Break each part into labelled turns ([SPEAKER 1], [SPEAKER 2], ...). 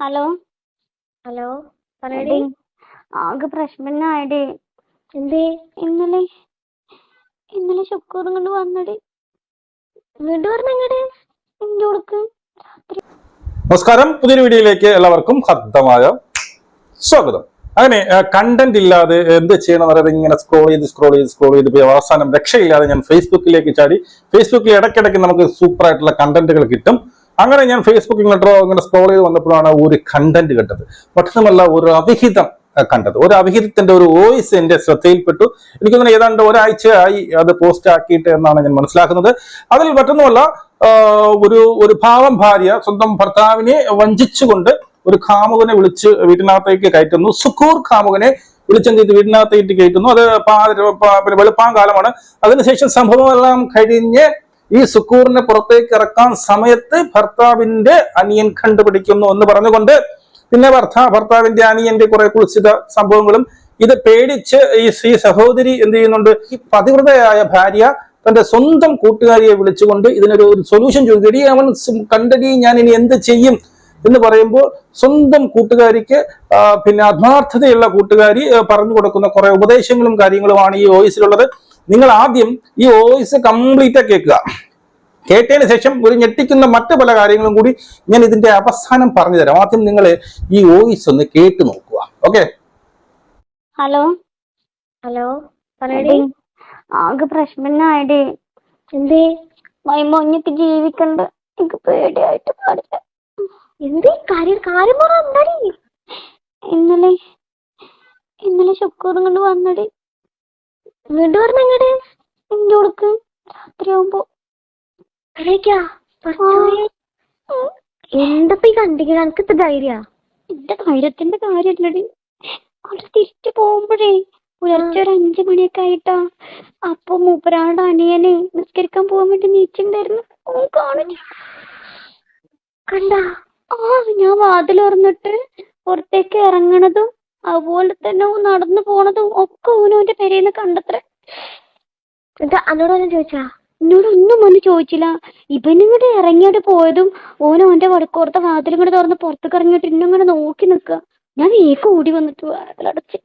[SPEAKER 1] Hello?
[SPEAKER 2] Hello പറയടി.
[SPEAKER 1] എടി ആകെ പ്രശ്നമായടി
[SPEAKER 2] എന്തേ?
[SPEAKER 1] ഇന്നലെ ഇന്നലെ ശുക്കൂർ ഇങ്ങോട്ട് വന്നടി.
[SPEAKER 2] ഇങ്ങോട്ട് പറഞ്ഞ
[SPEAKER 1] എന്റെ കൊടുക്ക്
[SPEAKER 3] നമസ്കാരം. പുതിയൊരു വീഡിയോയിലേക്ക് എല്ലാവർക്കും ഹർദ്ദമായ സ്വാഗതം. അങ്ങനെ കണ്ടന്റ് ഇല്ലാതെ എന്ത് ചെയ്യണം എന്ന് പറയുന്നത് ഇങ്ങനെ സ്ക്രോൾ ചെയ്ത് സ്ക്രോൾ ചെയ്ത് സ്ക്രോൾ ചെയ്ത് പോയി അവസാനം രക്ഷയില്ലാതെ ഞാൻ ഫേസ്ബുക്കിലേക്ക് ചാടി. ഫേസ്ബുക്കിൽ ഇടയ്ക്കിടയ്ക്ക് നമുക്ക് സൂപ്പർ ആയിട്ടുള്ള കണ്ടന്റുകൾ കിട്ടും. അങ്ങനെ ഞാൻ ഫേസ്ബുക്ക് ഇങ്ങോട്ടോ ഇങ്ങനെ സ്ക്രോൾ ചെയ്ത് വന്നപ്പോഴാണ് ഒരു കണ്ടന്റ് കണ്ടത്. പക്ഷമല്ല ഒരു അവിഹിതം കണ്ടത്. ഒരു അവിഹിതത്തിന്റെ ഒരു വോയിസ് എന്റെ ശ്രദ്ധയിൽപ്പെട്ടു. എനിക്ക് തോന്നുന്നു ഏതാണ്ട് ഒരാഴ്ചയായി അത് പോസ്റ്റ് ആക്കിയിട്ട് എന്നാണ് ഞാൻ മനസ്സിലാക്കുന്നത്. അതിൽ മറ്റൊന്നുമല്ല ഒരു ഒരു ഭാവം ഭാര്യ സ്വന്തം ഭർത്താവിനെ വഞ്ചിച്ചുകൊണ്ട് ഒരു കാമുകനെ വിളിച്ച് വീട്ടിനകത്തേക്ക് കയറ്റുന്നു. സുക്കൂർ കാമുകനെ വിളിച്ചെന്ത് ചെയ്ത് വീട്ടിനകത്തേക്ക് കയറ്റുന്നു. അത് പിന്നെ വെളുപ്പാങ്കാലമാണ് അതിനുശേഷം സംഭവമെല്ലാം കഴിഞ്ഞ് ഈ സുക്കൂറിനെ പുറത്തേക്ക് ഇറക്കാൻ സമയത്ത് ഭർത്താവിന്റെ അനിയൻ കണ്ടുപിടിക്കുന്നു എന്ന് പറഞ്ഞുകൊണ്ട് പിന്നെ ഭർത്താ ഭർത്താവിന്റെ അനിയന്റെ കുറെ കുളിച്ചിത സംഭവങ്ങളും ഇത് പേടിച്ച് ഈ ഈ സഹോദരി എന്ത് ചെയ്യുന്നുണ്ട്? ഈ പതിവ്രതയായ ഭാര്യ തന്റെ സ്വന്തം കൂട്ടുകാരിയെ വിളിച്ചുകൊണ്ട് ഇതിനൊരു സൊല്യൂഷൻ ചോദിക്കും. അവൻ കണ്ടടി ഞാൻ ഇനി എന്ത് ചെയ്യും? എന്ന് പറയുമ്പോൾ സ്വന്തം കൂട്ടുകാരിക്ക് പിന്നെ ആത്മാർത്ഥതയുള്ള കൂട്ടുകാരി പറഞ്ഞു കൊടുക്കുന്ന കുറെ ഉപദേശങ്ങളും കാര്യങ്ങളുമാണ് ഈ വോയിസിലുള്ളത് നിങ്ങൾ ആദ്യം ഈ വോയിസ് കംപ്ലീറ്റ് കേൾക്കുക. കേട്ടതിന് ശേഷം ഒരു ഞെട്ടിക്കുന്ന മറ്റു പല കാര്യങ്ങളും കൂടി ഞാൻ ഇതിന്റെ അവസാനം പറഞ്ഞു തരാം. ആദ്യം നിങ്ങൾ ഈ വോയിസ് ഒന്ന് കേട്ടു നോക്കുക. ഓക്കെ
[SPEAKER 1] ഹലോ
[SPEAKER 2] ഹലോ
[SPEAKER 1] ആകെ പ്രശ്നമായടി
[SPEAKER 2] എന്തേ?
[SPEAKER 1] മൈമോഞ്ഞക്ക് ജീവിക്കണ്ട. എനിക്ക് പേടിയായിട്ട് പാടില്ല
[SPEAKER 2] എന്തേ? കാര്യം കാര്യം പറ എന്താടി?
[SPEAKER 1] ഇന്നലെ ഇന്നലെ ശുക്കൂർ കൊണ്ട് വന്നടി.
[SPEAKER 2] ഇങ്ങോട്ട് പറഞ്ഞ ഇങ്ങോട്ട്.
[SPEAKER 1] എന്റെ കൊടുക്ക്. രാത്രിയാവുമ്പോ.
[SPEAKER 2] പറയക്കാ എന്തപ്പ ഈ കണ്ടിക്ക് ഇത്ര ധൈര്യ?
[SPEAKER 1] എന്റെ ധൈര്യത്തിന്റെ കാര്യല്ലടി. അവിടെ തിരിച്ചു പോകുമ്പോഴേ പുലർച്ചെ ഒരു അഞ്ചു മണിയൊക്കെ ആയിട്ടാ. അപ്പൊ മൂപ്പരാളുടെ അനിയനെ നിസ്കരിക്കാൻ പോകാൻ വേണ്ടി നീച്ചിണ്ടായിരുന്നു. ഓൻ കാണില്ല
[SPEAKER 2] കണ്ടാ?
[SPEAKER 1] ആ ഞാൻ വാതിൽ തുറന്നിട്ട് പുറത്തേക്ക് ഇറങ്ങണതും അതുപോലെ തന്നെ നടന്നു പോണതും ഒക്കെ ഓനോന്റെ പെരേന്ന് കണ്ടത്രേ.
[SPEAKER 2] എന്താ അന്നോട് വല്ലതും ചോദിച്ചാ?
[SPEAKER 1] എന്നോട് ഒന്നും ഒന്ന് ചോദിച്ചില്ല. ഇവനിങ്ങോട്ട് ഇറങ്ങിയിട്ട് പോയതും ഓൻ ഓന്റെ വടക്കോർത്ത വാതിലും കൂടെ തുറന്ന് പുറത്തേക്ക് ഇറങ്ങിയിട്ട് ഇന്നിങ്ങനെ നോക്കി നിക്ക. ഞാൻ വേഗം ഓടി വന്നിട്ട് വാതിലടച്ച്.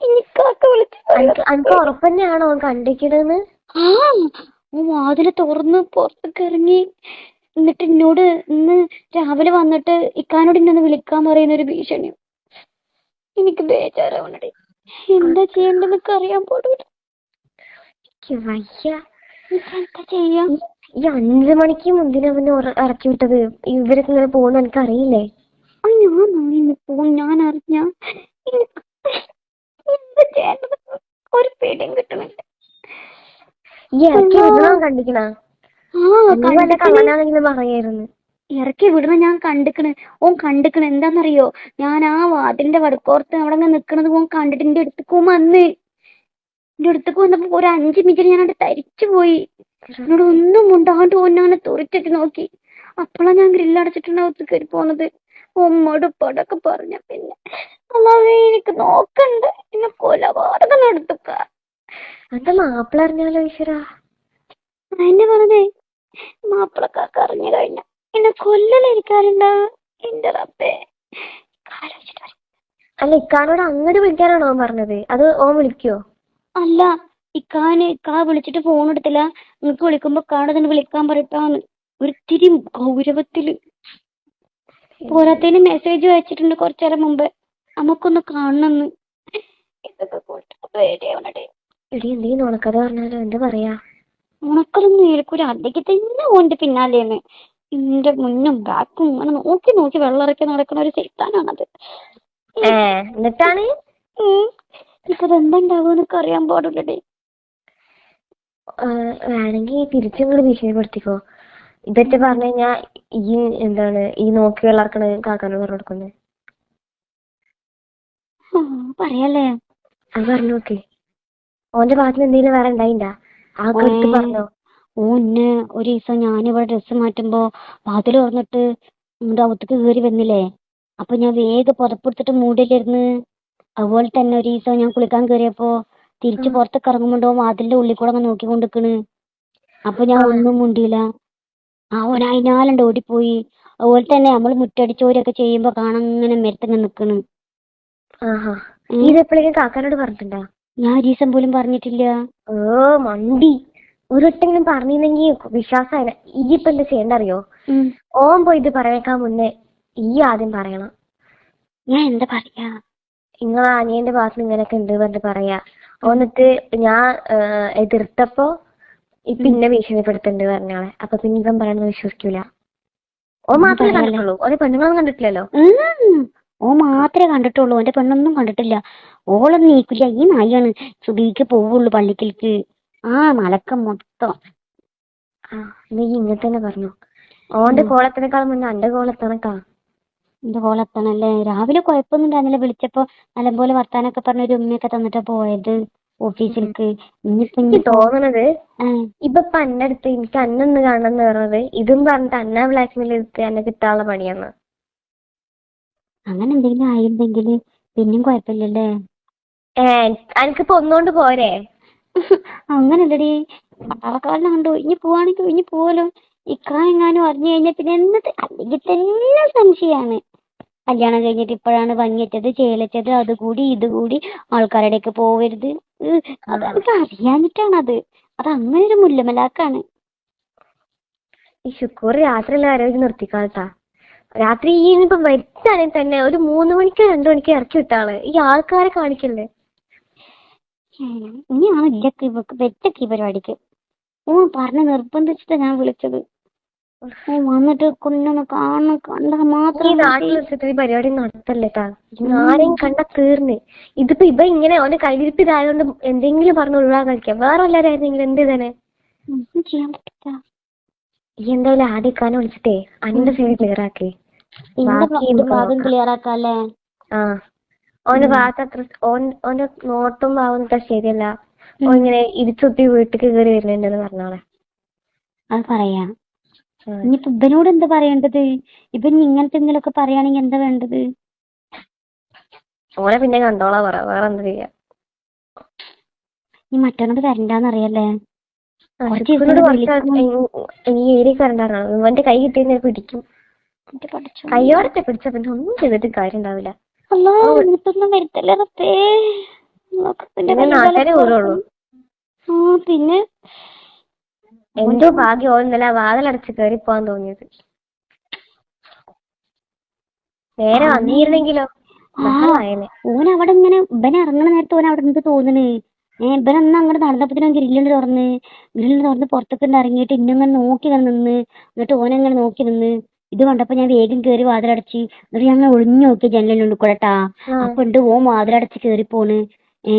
[SPEAKER 1] എനിക്കൊക്കെ വിളിച്ച്
[SPEAKER 2] അനക്ക് ഉറപ്പന്നെയാണോ അവൻ കണ്ടിക്കണെന്ന്
[SPEAKER 1] ആ ഓൻ വാതിൽ തുറന്ന് പുറത്തേക്ക് ഇറങ്ങി എന്നിട്ട് എന്നോട് ഇന്ന് രാവിലെ വന്നിട്ട് ഇക്കാനോട് ഇന്നൊന്ന് വിളിക്കാൻ പറയുന്ന ഒരു ഭീഷണിയും. എനിക്ക് ബേജാറാവണടേ. എന്താ ചെയ്യണ്ടെന്നൊക്കെ അറിയാൻ പാടില്ല.
[SPEAKER 2] എനിക്ക് വയ്യ.
[SPEAKER 1] എന്താ ചെയ്യാ?
[SPEAKER 2] ഈ അഞ്ചു മണിക്ക് മുന്തിന് അവനെ ഇറക്കി വിട്ടത്. ഇവരൊക്കെ ഇങ്ങനെ പോകുന്ന എനിക്ക് അറിയില്ലേ
[SPEAKER 1] ഞാൻ ഞാൻ അറിഞ്ഞ. ഒരു പേടിയും കിട്ടണില്ല
[SPEAKER 2] ഈ ഇറക്കി വിടണോ കണ്ടിക്കണ. കള്ളനാണെങ്കിലും പറയായിരുന്നു.
[SPEAKER 1] ഇറക്കി വിടണ ഞാൻ കണ്ടിക്കണ്. ഓൻ കണ്ടിക്കണ്. എന്താന്നറിയോ? ഞാൻ ആ വാതിലിന്റെ വടക്കോർത്ത് അവിടെ നിക്കണത് ഓൻ കണ്ടിട്ട് എന്റെ അടുത്തേക്ക് വന്ന്. എന്റെ അടുത്തേക്ക് വന്നപ്പോ ഒരു അഞ്ച് മിനിറ്റ് ഞാൻ അവിടെ തരിച്ചു പോയി. എന്നോട് ഒന്നും മുണ്ടാണ്ട് അങ്ങനെ തുറിച്ചിട്ട് നോക്കി. അപ്പോഴാ ഞാൻ ഗ്രില്ലടച്ചിട്ടുണ്ടാവത്ത് കയറി പോന്നത്. ഉമ്മോട് ഉപ്പോടൊക്കെ പറഞ്ഞ പിന്നെ. അല്ലാതെ എനിക്ക് നോക്കണ്ട. എന്നെ കൊലപാതകം നടത്തുക്ക
[SPEAKER 2] എന്റെ മാപ്പിള അറിഞ്ഞാലോ ഈശ്വര?
[SPEAKER 1] എന്നെ പറഞ്ഞേ മാപ്പിളക്കാർക്ക് അറിഞ്ഞു കഴിഞ്ഞ. എന്നെ കൊല്ലലിരിക്കാറുണ്ടാവും എന്റെ റബ്ബേ.
[SPEAKER 2] അല്ല ഇക്കാനോട് അങ്ങോട്ട് വിളിക്കാനാണോ അവൻ പറഞ്ഞത്? അത് ഓൻ വിളിക്കോ?
[SPEAKER 1] അല്ല ഇക്കാനെ ഇക്കാ വിളിച്ചിട്ട് ഫോൺ എടുത്തില്ല. നിങ്ങക്ക് വിളിക്കുമ്പോ ഇക്കാടെ തന്നെ വിളിക്കാൻ പറയട്ടാന്ന്. ഒരിത്തിരി ഗൗരവത്തിൽ. പോരാത്തതിന് മെസ്സേജ് അയച്ചിട്ടുണ്ട് കുറച്ചേരം മുമ്പേ. നമുക്കൊന്ന് കാണണമെന്ന് ഇതൊക്കെ പോട്ടെ.
[SPEAKER 2] എടി എന്തെങ്കിലും നുണക്കഥ പറഞ്ഞാലോ എന്താ പറയാ?
[SPEAKER 1] ഉണക്കലൊന്നും ഏൽക്കൂല അല്ലെങ്കിൽ തന്നെ ഓന്റെ പിന്നാലെയാണ്. എന്റെ മുന്നും ബാക്കും അങ്ങനെ നോക്കി നോക്കി വെള്ളം ഇറക്കി നടക്കുന്ന ഒരു ചെയ്ത്താനാണത്
[SPEAKER 2] ഏ എന്നിട്ടാണ്?
[SPEAKER 1] ഇപ്പൊ എന്തുണ്ടാവും എന്നൊക്കെ അറിയാൻ പാടില്ലടേ
[SPEAKER 2] വേണമെങ്കിൽ വേണെങ്കി തിരിച്ചിങ്ങോട്ട് ഭീഷണിപ്പെടുത്തിക്കോ. ഇതൊക്കെ പറഞ്ഞു കഴിഞ്ഞാ ഈ എന്താണ് ഈ നോക്കി വെള്ളാർക്കണ കാക്കാനോട് പറഞ്ഞു
[SPEAKER 1] കൊടുക്കുന്നേ. പറയല്ലേ?
[SPEAKER 2] അത് പറഞ്ഞു നോക്ക്. ഓന്റെ ഭാഗത്ത് എന്തെങ്കിലും വേറെ ഉണ്ടായിണ്ടാ? ആ
[SPEAKER 1] കുറിച്ച്
[SPEAKER 2] പറഞ്ഞോ?
[SPEAKER 1] ഓന്ന് ഒരു ദിവസം ഞാനിവിടെ ഡ്രസ്സ് മാറ്റുമ്പോ വാതിൽ തുറന്നിട്ട് നമ്മുടെ അകത്തേക്ക് കയറി വന്നില്ലേ? അപ്പൊ ഞാൻ വേഗം പുതപ്പെടുത്തിട്ട് മൂടിയിലിരുന്ന് അതുപോലെ തന്നെ ഒരു ദിവസം ഞാൻ കുളിക്കാൻ കയറിയപ്പോ തിരിച്ചു പുറത്തേക്ക് ഇറങ്ങുമ്പോണ്ടോ വാതിലിന്റെ ഉള്ളിൽ കൂടെ അങ്ങനെ നോക്കിക്കൊണ്ടിരിക്കണ്. അപ്പൊ ഞാൻ ഒന്നും മുണ്ടിയില്ല. ആ ഓൻ അതിനാലുണ്ട് ഓടിപ്പോയി. അതുപോലെ തന്നെ നമ്മൾ മുറ്റടിച്ചോരൊക്കെ ചെയ്യുമ്പോ കാണാൻ ഇങ്ങനെ മരത്തങ്ങ് നിക്കണ്.
[SPEAKER 2] ഇതെപ്പോഴേക്കും കാക്കാനോട് പറഞ്ഞിട്ടുണ്ടോ?
[SPEAKER 1] ഞാൻ ഒരു ദിവസം പോലും പറഞ്ഞിട്ടില്ല.
[SPEAKER 2] ഓ മണ്ടി. ഒരു വട്ടെങ്കിലും പറഞ്ഞിരുന്നെങ്കി വിശ്വാസമായില്ല ഇനിയിപ്പോ എന്താ ചെയ്യണ്ട അറിയോ. ഓൻ പോയി ഇത് പറയേക്കാൻ മുന്നേ ഈ ആദ്യം പറയണം.
[SPEAKER 1] ഞാൻ എന്താ പറയാ?
[SPEAKER 2] നിങ്ങളെ അനിയന്റെ ഭാഗത്ത് ഇങ്ങനെയൊക്കെ ഉണ്ട് പറഞ്ഞിട്ട് പറയാ. എന്നിട്ട് ഞാൻ എതിർത്തപ്പോ ഇപ്പൊ ഇന്നെ ഭീഷണിപ്പെടുത്തുന്നുണ്ട് പറഞ്ഞോളെ അപ്പൊ പിന്നെ ഇവൻ പറയണത് വിശ്വസിക്കൂല. ഓ മാത്രമേ. കണ്ടിട്ടുള്ളൂ. ഓരോ പെണ്ണുങ്ങളൊന്നും കണ്ടിട്ടില്ലല്ലോ?
[SPEAKER 1] ഉം. ഓ മാത്രമേ കണ്ടിട്ടുള്ളൂ. ഓന്റെ പെണ്ണൊന്നും കണ്ടിട്ടില്ല. ഓളൊന്നും നീക്കില്ല ഈ നായാണ് സുബിക്ക് പോവുള്ളൂ പള്ളിക്കൽക്ക്. ആ മലക്കം മൊത്തം.
[SPEAKER 2] ആ നീ ഇങ്ങനെ തന്നെ പറഞ്ഞു. ഓന്റെ കോളത്തിനേക്കാളും മുന്നേ അന്റെ കോളെത്തണക്കാ
[SPEAKER 1] എന്റെ കോളെത്തണല്ലേ രാവിലെ കുഴപ്പമൊന്നും ഉണ്ടായിരുന്നില്ല. വിളിച്ചപ്പോ നല്ലപോലെ വർത്താനൊക്കെ പറഞ്ഞ ഒരു ഉമ്മയൊക്കെ തന്നിട്ടാ പോയത് ഓഫീസിലേക്ക്. ഇനിയിപ്പൊ
[SPEAKER 2] എനിക്ക്
[SPEAKER 1] ഇനിയിപ്പോ
[SPEAKER 2] തോന്നണത്
[SPEAKER 1] ആ,
[SPEAKER 2] ഇപ്പൊ അന്നെ അടുത്ത് എനിക്ക് അന്നൊന്ന് കാണണം എന്ന് പറഞ്ഞത് ഇതും പറഞ്ഞിട്ട് അന്ന ബ്ലാക്ക് മെയിൽ എടുത്ത് എന്നെ കിട്ടാനുള്ള പണിയാണ്
[SPEAKER 1] അങ്ങനെ എന്തെങ്കിലും ആയിരുന്നെങ്കിൽ പിന്നെയും കുഴപ്പമില്ലല്ലേ?
[SPEAKER 2] ഏ എനിക്കിപ്പോ ഒന്നുകൊണ്ട് പോരെ.
[SPEAKER 1] അങ്ങനല്ലടി. പട്ടാളക്കാരനെ കണ്ടു. ഇനി പോവാണെങ്കിൽ ഇനി പോവല്ലോ. എങ്ങാനും അറിഞ്ഞു കഴിഞ്ഞാൽ പിന്നെ എന്നിട്ട് അല്ലെങ്കിൽ തന്നെ സംശയമാണ് കല്യാണം കഴിഞ്ഞിട്ട് ഇപ്പോഴാണ് ഭംഗിയറ്റത് ചേലച്ചത് അത് ഇതുകൂടി ഇത് കൂടി ആൾക്കാരുടെയൊക്കെ പോവരുത്. അത് എനിക്ക് അറിയാഞ്ഞിട്ടാണത്. അത് അങ്ങനെ ഒരു മുല്ലമലാക്കാണ്.
[SPEAKER 2] ഈ ശുക്കൂർ രാത്രിയുള്ള ആരോഗ്യം നിർത്തിക്കാളട്ടാ രാത്രി ഈ ഇനിയിപ്പം വരുത്താണെങ്കിൽ തന്നെ ഒരു മൂന്ന് മണിക്ക് രണ്ടു മണിക്ക് ഇറക്കി വിട്ടാണ് ഈ ആൾക്കാരെ കാണിക്കല്ലേ?
[SPEAKER 1] ഇനി ഇനിയാണ് ഇല്ല ഇവക്ക് വെച്ചക്ക് ഈ പരിപാടിക്ക്? ഓ പറഞ്ഞ് നിർബന്ധിച്ചിട്ടാ ഞാൻ വിളിച്ചത്. വന്നിട്ട് കൊണ്ടൊന്ന് കാണണം. കണ്ടാ
[SPEAKER 2] ഈ
[SPEAKER 1] മാത്രം
[SPEAKER 2] നാട്ടിൽ വെച്ചിട്ട് ഈ പരിപാടി നടത്തല്ലേട്ടാ ആരെയും കണ്ട തീർന്ന്. ഇതിപ്പോ ഇവ ഇങ്ങനെ കയ്യിരിപ്പ് ഇതായതുകൊണ്ട് എന്തെങ്കിലും പറഞ്ഞ് ഒഴിവാക്കാൻ വേറെ എല്ലാവരും എന്ത് തന്നെ
[SPEAKER 1] ഒന്നും ചെയ്യാൻ പറ്റില്ല
[SPEAKER 2] ഈ എന്തായാലും ആദ്യ ഇക്കാനെ വിളിച്ചിട്ടേ അന്റെ സീൻ ക്ലിയർ ആക്കി.
[SPEAKER 1] ക്ലിയർ ആക്കാല്ലേ?
[SPEAKER 2] ആ. ഓന്റെ ഭാഗത്ത് അത്ര ഓൻ ഓന്റെ നോട്ടും ഭാവം അത്ര ശരിയല്ല. ഓൻ ഇങ്ങനെ ഇടിച്ചുത്തി വീട്ടിക്ക് കയറി വരുന്നുണ്ടെന്ന് പറഞ്ഞോളെ.
[SPEAKER 1] അത് പറയാ. ഇനിയിപ്പോ ഇവനോട് എന്താ പറയേണ്ടത്? ഇവൻ ഇങ്ങനത്തെ എന്തെങ്കിലുമൊക്കെ പറയുകയാണെങ്കിൽ എന്താ വേണ്ടത്?
[SPEAKER 2] ഓനെ പിന്നെ കണ്ടോളാ. പറ വേറെ എന്താ ചെയ്യാ?
[SPEAKER 1] ഈ മറ്റവനോട് വരണ്ടാന്നറിയല്ലേ.
[SPEAKER 2] ഈ- ഏരിയ കണ്ടാണോ ഇവന്റെ കൈ കിട്ടിയ പിടിക്കും. കയ്യോടത്തെ പിടിച്ച പിന്നെ ഒന്നും ചെയ്തിട്ട് കാര്യം ഉണ്ടാവില്ല
[SPEAKER 1] എന്നിട്ടൊന്നും വരുത്തല്ലേ റബ്ബേ. പിന്നെ
[SPEAKER 2] എന്തോ ഭാഗ്യം ഓൻ ഇന്നലെ വാതിലടച്ച് കയറി പോവാൻ തോന്നിയത്. നേരെ വന്നിരുന്നെങ്കിലോ?
[SPEAKER 1] ഓൻ അവിടെ ഇങ്ങനെ ഇവൻ ഇറങ്ങണ നേരത്തെ ഓൻ അവിടെ നിന്ന് തോന്നണ്? ഇവൻ അന്ന് അങ്ങോട്ട് നടന്നപ്പത്തിനും ഗ്രില്ലിന് തുറന്ന് ഗ്രില്ലിന് തുറന്ന് പുറത്തേക്ക് ഇറങ്ങിയിട്ട് ഇന്നങ്ങനെ നോക്കി നിന്ന് എന്നിട്ട് ഓനങ്ങനെ നോക്കി നിന്ന്. ഇത് കണ്ടപ്പോ ഞാൻ വേഗം കേറി വാതിലടച്ച് എന്നിട്ട് ഞങ്ങൾ ഒളിഞ്ഞു നോക്കി ജനലിനുള്ളിൽ
[SPEAKER 2] ആ.
[SPEAKER 1] അപ്പൊ ഉണ്ട് ഓൻ വാതിലടച്ച് കേറി പോണ് ഏ?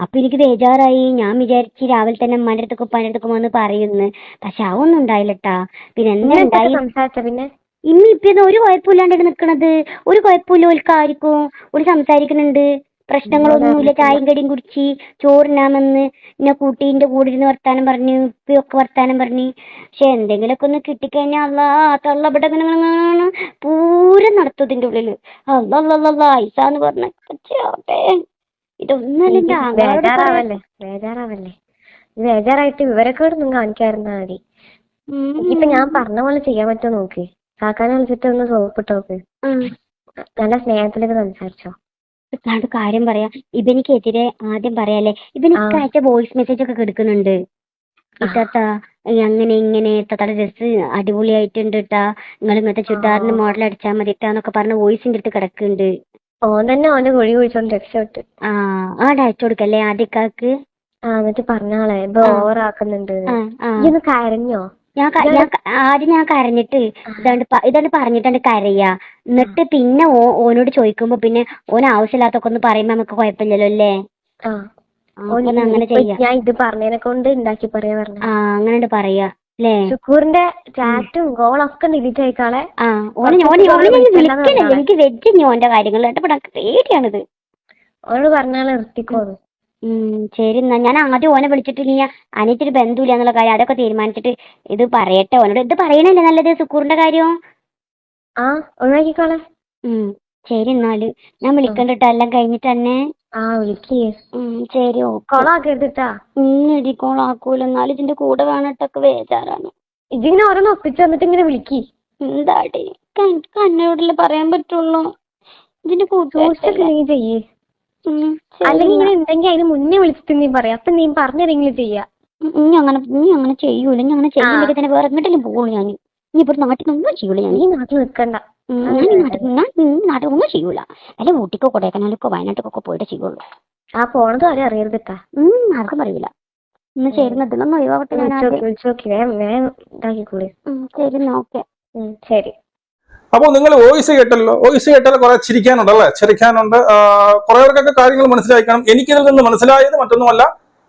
[SPEAKER 1] അപ്പൊ എനിക്ക് ബേജാറായി ഞാൻ വിചാരിച്ച് രാവിലെ തന്നെ ഉമ്മാന്റെ അടുത്തൊക്കെ ഉപ്പാന്റെ അടുത്തൊക്കെ വന്ന് പറയുന്നു. പക്ഷെ അതൊന്നും ഉണ്ടായില്ലട്ടാ. പിന്നെ
[SPEAKER 2] ഇങ്ങനെ
[SPEAKER 1] ഉണ്ടായി?
[SPEAKER 2] സംസാരിച്ച പിന്നെ?
[SPEAKER 1] ഇമ്മി ഇപ്പൊ ഒരു കുഴപ്പമില്ലാണ്ടാണ് നിക്കണത്. ഒരു കുഴപ്പമില്ല. ഓൽക്കാർക്കും ഒരു സംസാരിക്കുന്നുണ്ട് പ്രശ്നങ്ങളൊന്നുമില്ല. ചായയും കടിയും കുടിച്ച് ചോറിനാമെന്ന് എന്നെ കൂട്ടീന്റെ കൂടെ ഇരുന്ന് വർത്താനം പറഞ്ഞു ഉപ്പയൊക്കെ വർത്താനം പറഞ്ഞു. പക്ഷെ എന്തെങ്കിലുമൊക്കെ ഒന്ന് കിട്ടിക്കഴിഞ്ഞാൽ അല്ലാ തള്ള ഇവിടെ ഇങ്ങനെ ഇങ്ങനെ ഇങ്ങനെ പൂരം നടത്തും ഇതിന്റെ ഉള്ളിൽ. അല്ലല്ലല്ല ഐസാന്ന് പറഞ്ഞ. ഇതൊന്നല്ല എന്റെ ആങ്ങളോട്
[SPEAKER 2] ബേജാറാവല്ലേ ബേജാറായിട്ട് വിവരക്കേടൊന്നും കാണിക്കാതിരുന്നാ മതി. ഇപ്പൊ ഞാൻ പറഞ്ഞ പോലെ ചെയ്യാൻ പറ്റുമോ നോക്ക്? കാക്കാനെ വിളിച്ചിട്ട് ഒന്ന് സോപ്പിട്ട് നോക്ക്. നല്ല സ്നേഹത്തിലൊക്കെ സംസാരിച്ചോ?
[SPEAKER 1] ഇതാണ്ട് കാര്യം പറയാ. ഇവനിക്കെതിരെ ആദ്യം പറയാല്ലേ? ഇവനിക്ക്. അയച്ച വോയിസ് മെസ്സേജ് ഒക്കെ കിടക്കുന്നുണ്ട്. ഇത്താത്ത അങ്ങനെ ഇങ്ങനെ ഇത്താത്ത ഡ്രസ് അടിപൊളിയായിട്ടുണ്ട് ട്ടാ നിങ്ങൾ ഇങ്ങനത്തെ ചുരിദാറിന് മോഡൽ അടിച്ചാൽ മതി ട്ടാന്നൊക്കെ പറഞ്ഞ വോയിസിന്റെ അടുത്ത് കിടക്കുന്നുണ്ട്.
[SPEAKER 2] ഓൻ തന്നെ ഓന്റെ കുഴി കുഴിച്ചോണ്ട് രക്ഷപ്പെട്ട്
[SPEAKER 1] ആ ആ അയച്ചു കൊടുക്കല്ലേ ആദ്യക്കാക്ക്?
[SPEAKER 2] ആ എന്നിട്ട് പറഞ്ഞാളെ ഇപ്പൊ ഓവറാക്കുന്നുണ്ട്. ഇതൊന്ന് കരഞ്ഞോ?
[SPEAKER 1] ഞാൻ ഞാൻ ആദ്യം ഞാൻ കരഞ്ഞിട്ട് ഇതാണ്ട് ഇതാണ്ട് പറഞ്ഞിട്ടാണ് കരയാ. എന്നിട്ട് പിന്നെ ഓ ഓനോട് ചോദിക്കുമ്പോ പിന്നെ ഓൻ ആവശ്യമില്ലാത്തൊക്കെ ഒന്ന് പറയുമ്പോ നമുക്ക് കുഴപ്പമില്ലല്ലോ അല്ലേ? അങ്ങനെ ചെയ്യാം.
[SPEAKER 2] ഞാൻ ഇത് പറഞ്ഞതിനെ കൊണ്ട് ഉണ്ടാക്കി പറയാ പറഞ്ഞു.
[SPEAKER 1] ആ അങ്ങനെ പറയാ. അല്ലേ
[SPEAKER 2] ശുക്കൂറിന്റെ ചാറ്റും കോളൊക്കെ ഡിലീറ്റ് ആയിക്കാളെ.
[SPEAKER 1] എനിക്ക് വെജ് ഓന്റെ കാര്യങ്ങൾ കേട്ടപ്പോ പേടിയാണിത്.
[SPEAKER 2] ഓനോട് പറഞ്ഞാൽ നിർത്തിക്കോന്ന്
[SPEAKER 1] ശരി എന്നാ. ഞാൻ ആദ്യം ഓനെ വിളിച്ചിട്ട് ഇനി അനിയത്തിന് ബന്ധുല്ല എന്നുള്ള കാര്യം അതൊക്കെ തീരുമാനിച്ചിട്ട് ഇത് പറയട്ടെ ഓനോട്. ഇത് പറയണല്ലേ നല്ലത് സുക്കൂറിന്റെ കാര്യം?
[SPEAKER 2] ആ ഒഴിവാക്കിക്കോളെ.
[SPEAKER 1] ഉം ശരി എന്നാൽ. ഞാൻ വിളിക്കണ്ടിട്ടോ എല്ലാം കഴിഞ്ഞിട്ട് തന്നെ.
[SPEAKER 2] ആ വിളിക്കേ.
[SPEAKER 1] ഉം ശരി
[SPEAKER 2] കൊളാക്കരുതിട്ടാ
[SPEAKER 1] ഇന്നടി കോളാക്കൂല. എന്നാലും ഇതിന്റെ കൂടെ വേണട്ടൊക്കെ ബേജാറാണ്.
[SPEAKER 2] ഇതിങ്ങനെ ഓരോന്ന് ഒപ്പിച്ച് ഇങ്ങനെ വിളിക്കി.
[SPEAKER 1] എന്താടി? എനിക്ക് അന്നോടല്ലേ പറയാൻ പറ്റുള്ളൂ? ഇതിന്റെ
[SPEAKER 2] സൂക്ഷിച്ചൊക്കെ ചെയ്യേ. അല്ലെങ്കിൽ ഇങ്ങനെ ഉണ്ടെങ്കിൽ അതിന് മുന്നേ വിളിച്ചിട്ട് നീ പറയാം. അപ്പൊ നീ പറഞ്ഞതെങ്കിലും ചെയ്യാ.
[SPEAKER 1] ഇനി അങ്ങനെ ഇനി അങ്ങനെ ചെയ്യൂല. ഇനി അങ്ങനെ ചെയ്യുന്നില്ലെങ്കിൽ തന്നെ വേറെ എങ്ങോട്ടെങ്കിലും പോകുള്ളൂ ഞാൻ ഇനി ഇപ്പൊ നാട്ടിൽ ഒന്നും ചെയ്യൂല. ഞാൻ
[SPEAKER 2] ഈ നാട്ടിൽ നിൽക്കണ്ട.
[SPEAKER 1] ഞാൻ ഈ നാട്ടിൽ ഞാൻ ഈ നാട്ടിൽ ഒന്നും ചെയ്യൂല. അല്ലെ ഊട്ടിക്കോ കൊടൈക്കനാലിക്കോ വയനാട്ടിക്കോ പോയിട്ട് ചെയ്യുള്ളൂ.
[SPEAKER 2] ആ പോണത് ആരും അറിയരുതട്ടാ
[SPEAKER 1] ഉം ആർക്കും അറിയില്ല ഇന്ന് ചേരുന്ന ഇതിലൊന്നും ഒഴിവാകട്ടെ ഞാൻ
[SPEAKER 2] വിളിച്ചോക്കി
[SPEAKER 1] ആദ്യം.
[SPEAKER 2] വിളിച്ചോക്കി. വേഗം വേഗം ഇതാക്കിക്കൂടി.
[SPEAKER 1] ഉം, ശരി ഓക്കെ.
[SPEAKER 2] ഉം ശരി.
[SPEAKER 3] അപ്പോൾ നിങ്ങൾ വോയിസ് കേട്ടല്ലോ. വോയിസ് കേട്ടാൽ കുറെ ചിരിക്കാനുണ്ട് ചിരിക്കാനുണ്ടല്ലേ ചിരിക്കാനുണ്ട്. കുറെ പേർക്കൊക്കെ കാര്യങ്ങൾ മനസ്സിലാക്കണം എനിക്കിതിൽ നിന്ന് മനസ്സിലായത് മറ്റൊന്നുമല്ല.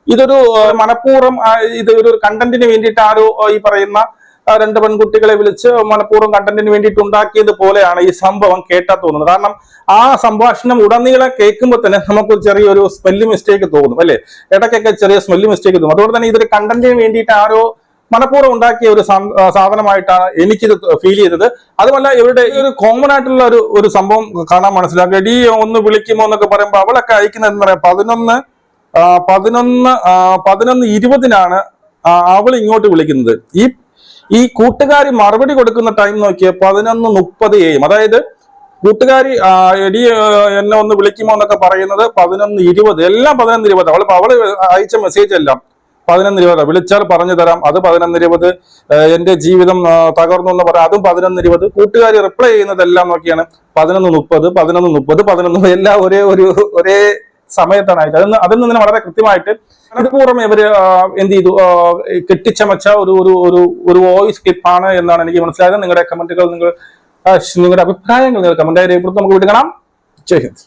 [SPEAKER 3] ഇതൊരു ആ, മനഃപൂർവം ആ, ഇത് ഒരു കണ്ടന്റിന് വേണ്ടിയിട്ട് ആരോ ആ, ഈ പറയുന്ന രണ്ട് പെൺകുട്ടികളെ വിളിച്ച് മനഃപൂർവം കണ്ടന്റിന് വേണ്ടിയിട്ട് ഉണ്ടാക്കിയത് പോലെയാണ് ഈ സംഭവം കേട്ടാ തോന്നുന്നത്. കാരണം ആ സംഭാഷണം ഉടനീളം കേൾക്കുമ്പോൾ തന്നെ നമുക്ക് ചെറിയൊരു സ്മെല്ല് മിസ്റ്റേക്ക് തോന്നും അല്ലേ? ഇടയ്ക്കൊക്കെ ചെറിയ സ്മെല്ല് മിസ്റ്റേക്ക് തോന്നും. അതുകൊണ്ട് തന്നെ ഇതൊരു കണ്ടന്റിന് വേണ്ടിയിട്ട് ആരോ മനഃപൂർവം ഉണ്ടാക്കിയ ഒരു സാധനമായിട്ടാണ് എനിക്കിത് ഫീൽ ചെയ്തത്. അതുമല്ല ഇവരുടെ ഈ ഒരു കോമൺ ആയിട്ടുള്ള ഒരു ഒരു സംഭവം കാണാൻ മനസ്സിലാക്കുക ഡി ഒന്ന് വിളിക്കുമോ എന്നൊക്കെ പറയുമ്പോൾ അവളൊക്കെ അയക്കുന്നത് എന്ന് പറയാം പതിനൊന്ന് പതിനൊന്ന് പതിനൊന്ന് ഇരുപതിനാണ് അവൾ ഇങ്ങോട്ട് വിളിക്കുന്നത്. ഈ ഈ കൂട്ടുകാരി മറുപടി കൊടുക്കുന്ന ടൈം നോക്കിയ പതിനൊന്ന് മുപ്പത് എയും അതായത് കൂട്ടുകാരി എടി എന്നെ ഒന്ന് വിളിക്കുമോ എന്നൊക്കെ പറയുന്നത് പതിനൊന്ന് ഇരുപത്. എല്ലാം പതിനൊന്ന് ഇരുപത്. അവൾ അവൾ അയച്ച മെസ്സേജ് എല്ലാം പതിനൊന്ന് ഇരുപത്. വിളിച്ചാൽ പറഞ്ഞു തരാം. അത് പതിനൊന്ന് ഇരുപത്. എന്റെ ജീവിതം തകർന്നു എന്ന് പറയാം. അതും പതിനൊന്ന് ഇരുപത്. കൂട്ടുകാരി റിപ്ലൈ ചെയ്യുന്നതെല്ലാം നോക്കിയാണ് പതിനൊന്ന് മുപ്പത് പതിനൊന്ന് മുപ്പത് പതിനൊന്ന് എല്ലാം ഒരേ ഒരു ഒരേ സമയത്താണ് അയച്ചത് അതിൽ അതിൽ നിന്ന് വളരെ കൃത്യമായിട്ട് മനഃപൂർവം ഇവർ ആ, എന്ത് ചെയ്തു? കെട്ടിച്ചമച്ച ഒരു ഒരു ഒരു ഒരു വോയിസ് ക്ലിപ്പാണ് എന്നാണ് എനിക്ക് മനസ്സിലായത്. നിങ്ങളുടെ കമന്റുകൾ നിങ്ങൾ നിങ്ങളുടെ അഭിപ്രായങ്ങൾ നിങ്ങൾ കമന്റായി രേഖപ്പെടുത്തി നമുക്ക് വിടുകണം കാണാം. ജയ് ഹിന്ദ്.